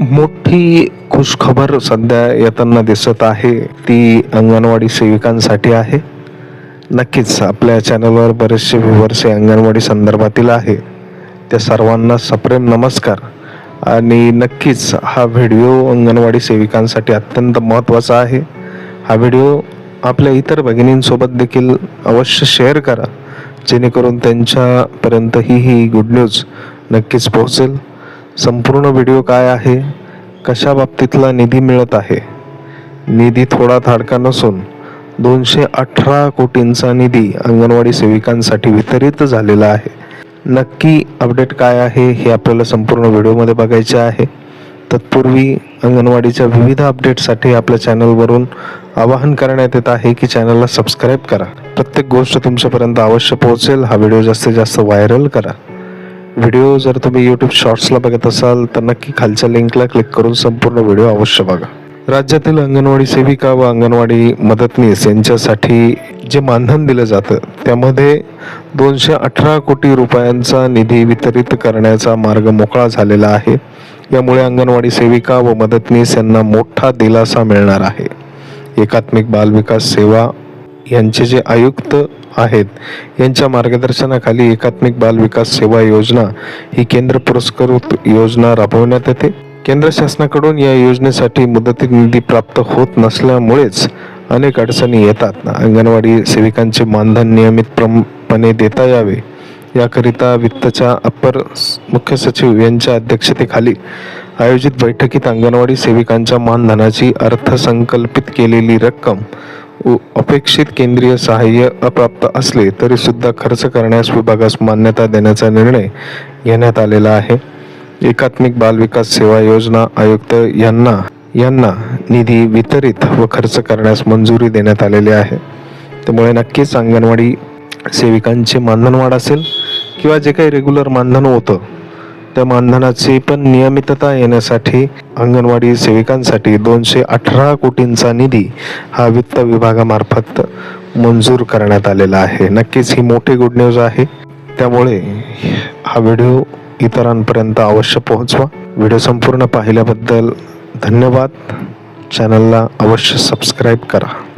मोठी खुशखबर सध्या येताना दिसत आहे. ती अंगणवाडी सेविकांसाठी आहे. नक्कीच आपल्या चॅनलवर बरेचसे व्ह्युअर्स हे अंगणवाडी संदर्भातील आहे. त्या सर्वांना सप्रेम नमस्कार. आणि नक्कीच हा व्हिडिओ अंगणवाडी सेविकांसाठी अत्यंत महत्त्वाचा आहे. हा व्हिडिओ आपल्या इतर भगिनींसोबत देखील अवश्य शेअर करा. जेणेकरून त्यांच्यापर्यंत ही ही गुड न्यूज नक्कीच पोहोचेल. संपूर्ण व्हिडिओ काय आहे? कशा बाबतीतला निधी मिळत आहे? निधी थोडा थाडका नसून दोनशे अठरा कोटींचा निधी अंगणवाडी सेविकांसाठी वितरित झालेला आहे. नक्की अपडेट काय आहे हे आपल्याला संपूर्ण व्हिडिओमध्ये बघायचे आहे. तत्पूर्वी अंगणवाडीच्या विविध अपडेटसाठी आपल्या चॅनलवरून आवाहन करण्यात येत आहे की चॅनलला सबस्क्राईब करा. प्रत्येक गोष्ट तुमच्यापर्यंत अवश्य पोहोचेल. हा व्हिडिओ जास्तीत जास्त व्हायरल करा. व्हिडिओ जर तुम्ही यूट्यूब शॉर्ट्सला बघत असाल तर नक्की खालच्या लिंकला क्लिक करून संपूर्ण व्हिडिओ अवश्य बघा. राज्यातील अंगणवाडी सेविका व अंगणवाडी मदतनीस यांच्यासाठी जे मानधन दिलं जातं त्यामध्ये दोनशे अठरा कोटी रुपयांचा निधी वितरित करण्याचा मार्ग मोकळा झालेला आहे. यामुळे अंगणवाडी सेविका व मदतनीस यांना मोठा दिलासा मिळणार आहे. एकात्मिक बालविकास सेवा यांचे जे आयुक्त आहेत. यांच्या मार्गदर्शनाखाली एकात्मिक बाल विकास सेवा योजना ही केंद्र पुरस्कृत योजना राबवण्यात येते. केंद्र शासनाकडून या योजनेसाठी मुदतीत निधी प्राप्त होत नसल्यामुळेच अनेक अडचणी येतात. अंगणवाडी सेविकांचे मानधन नियमितपणे देता यावे. याकरिता वित्तच्या अपर मुख्य सचिव यांच्या अध्यक्षतेखाली आयोजित बैठकीत अंगणवाडी सेविकांच्या मानधनाची अर्थसंकल्पित केलेली रक्कम अपेक्षित केंद्रीय सहाय्य अप्राप्त असले तरी सुद्धा खर्च करण्यास विभागास मान्यता देण्याचा निर्णय घेण्यात आलेला आहे. एकात्मिक बालविकास सेवा योजना आयुक्त यांना यांना निधी वितरित व खर्च करण्यास मंजुरी देण्यात आलेली आहे. त्यामुळे नक्कीच अंगणवाडी सेविकांचे मानधन वाढ असेल किंवा जे काही रेग्युलर मानधन होतं त्या मानधनाची पण नियमितता येण्यासाठी अंगणवाडी सेविकांसाठी दोनशे अठरा कोटींचा निधी हा वित्त विभागामार्फत मंजूर करण्यात आलेला आहे. नक्कीच ही मोठी गुड न्यूज आहे. त्यामुळे हा व्हिडिओ इतरांपर्यंत अवश्य पोहोचवा. व्हिडिओ संपूर्ण पाहिल्याबद्दल धन्यवाद. चॅनलला अवश्य सबस्क्राईब करा.